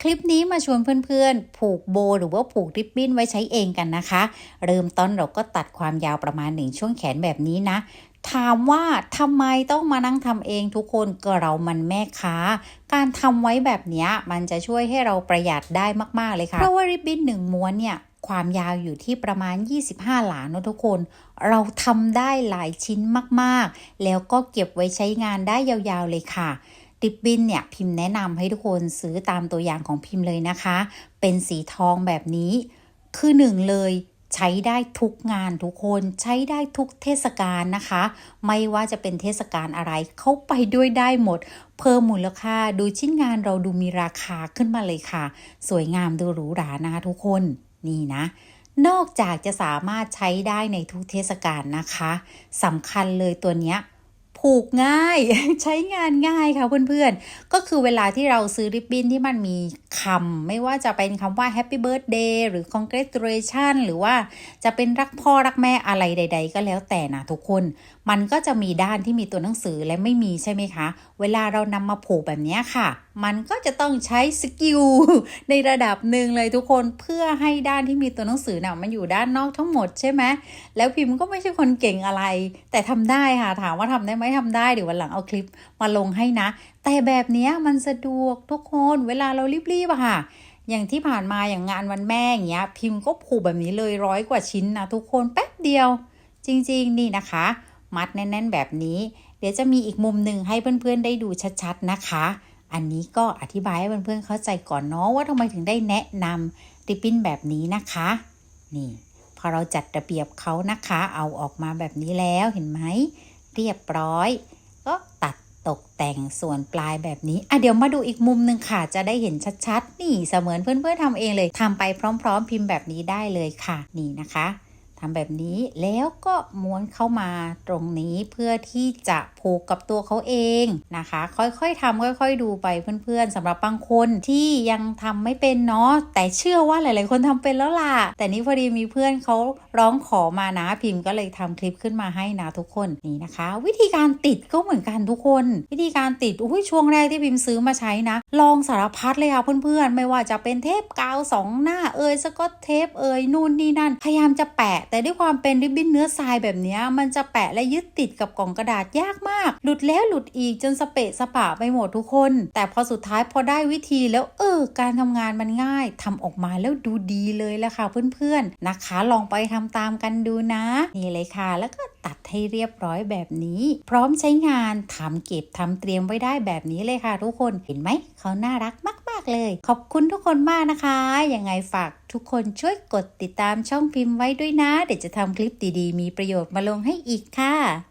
คลิปนี้มาชวนเพื่อนๆ ผูกโบหรือว่าผูกริบบิ้นไว้ใช้เองกันนะคะ เริ่มต้นเราก็ตัดความยาวประมาณหนึ่งช่วงแขนแบบนี้นะ ถามว่าทำไมต้องมานั่งทำเองทุกคนก็เรามันแม่ค้า การทำไว้แบบนี้มันจะช่วยให้เราประหยัดได้มากๆเลยค่ะ เพราะว่าริบบิ้นหนึ่งม้วนเนี่ยความยาวอยู่ที่ประมาณ 25 หลาเนะทุกคน เราทำได้หลายชิ้นมากๆ แล้วก็เก็บไว้ใช้งานได้ยาวๆเลยค่ะ ริบบินเนี่ยพิมพ์แนะนำให้ทุกคนซื้อตามตัวอย่างของพิมพ์เลยนะคะ เป็นสีทองแบบนี้ คือหนึ่งเลยใช้ได้ทุกงานทุกคนใช้ได้ทุกเทศกาลนะคะ ไม่ว่าจะเป็นเทศกาลอะไรเข้าไปด้วยได้หมด เพิ่มมูลค่าดูชิ้นงานเราดูมีราคาขึ้นมาเลยค่ะ สวยงามดูหรูหรานะคะทุกคนนี่นะ นอกจากจะสามารถใช้ได้ในทุกเทศกาลนะคะสำคัญเลยตัวเนี้ย ผูกง่ายใช้งานง่ายค่ะเพื่อนๆ ก็คือเวลาที่เราซื้อริบบิ้นที่มันมี คำไม่ว่าจะเป็นคำว่า Happy Birthday หรือ Congratulation หรือว่าจะเป็นรักพ่อรักแม่อะไรใด ๆ ก็แล้วแต่นะทุกคน มันก็จะมีด้านที่มีตัวหนังสือและไม่มีใช่ไหมคะ เวลาเรานำมาผูกแบบนี้ค่ะ มันก็จะต้องใช้สกิลในระดับหนึ่งเลยทุกคนเพื่อให้ด้านที่มีตัวหนังสือน่ะมันอยู่ด้านนอกทั้งหมดใช่ไหมแล้วพิมพ์ก็ไม่ใช่คนเก่งอะไร แต่ทำได้ค่ะถามว่าทำได้ไหมทำได้เดี๋ยววันหลังเอาคลิปมาลงให้นะ แต่แบบนี้มันสะดวกทุกคนเวลาเรารีบๆอะค่ะ อย่างที่ผ่านมาอย่างงานวันแม่อย่างเงี้ย พิมพ์ก็ผูกแบบนี้เลยร้อยกว่าชิ้นนะทุกคนแป๊บเดียว จริงๆ นี่นะคะ มัดแน่นๆแบบนี้ เดี๋ยวจะมีอีกมุมหนึ่งให้เพื่อนๆได้ดูชัดๆนะคะ อันนี้ก็อธิบายให้เพื่อนๆเข้าใจก่อนเนาะว่าทำไมถึงได้แนะนำริบบิ้นแบบนี้นะคะ นี่พอเราจัดระเบียบเขานะคะ เอาออกมาแบบนี้แล้วเห็นไหมเรียบร้อย ก็ตัด ตกแต่งส่วนปลายแบบนี้อะเดี๋ยวมาดูอีกมุมหนึ่งค่ะ จะได้เห็นชัดๆ นี่เสมือนเพื่อนๆทำเองเลยทำไปพร้อม ๆ พิมพ์แบบนี้ได้เลยค่ะ นี่นะคะ ทำแบบนี้แล้วก็ม้วนเข้ามาตรงนี้เพื่อที่จะผูกกับตัวเขาเองนะคะ ค่อยๆทำค่อย ๆ ดูไปเพื่อนๆสำหรับบางคนที่ยังทำไม่เป็นเนาะแต่เชื่อว่าหลายๆ คนทำเป็นแล้วล่ะ แต่นี่พอดีมีเพื่อนเขาร้องขอมานะพิมพ์ก็เลยทำคลิปขึ้นมาให้นะทุกคนนี่นะคะ วิธีการติดก็เหมือนกันทุกคน วิธีการติดอุ้ยช่วงแรกที่พิมพ์ซื้อมาใช้นะ ลองสารพัดเลยค่ะเพื่อนๆ ไม่ว่าจะเป็นเทปกาวสองหน้าเอยสกอตเทปเอยนู่นนี่นั่น พยายามจะแปะแต่ด้วยความเป็นริบบิ้นเนื้อทรายแบบนี้มันจะแปะและยึดติดกับกล่องกระดาษยากมาก หลุดแล้วหลุดอีกจนสเปะสปะไปหมดทุกคน แต่พอสุดท้ายพอได้วิธีแล้วเออการทำงานมันง่ายทำออกมาแล้วดูดีเลยละค่ะเพื่อนๆนะคะ ลองไปทำตามกันดูนะ นี่เลยค่ะ แล้วก็ตัดให้เรียบร้อยแบบนี้ พร้อมใช้งานทำเก็บทำเตรียมไว้ได้แบบนี้เลยค่ะทุกคนเห็นไหมเขาน่ารักมาก เลย ขอบคุณทุกคนมากนะคะ ยังไงฝากทุกคนช่วยกดติดตามช่องพิมพ์ไว้ด้วยนะ เดี๋ยวจะทำคลิปดีๆ มีประโยชน์มาลงให้อีกค่ะ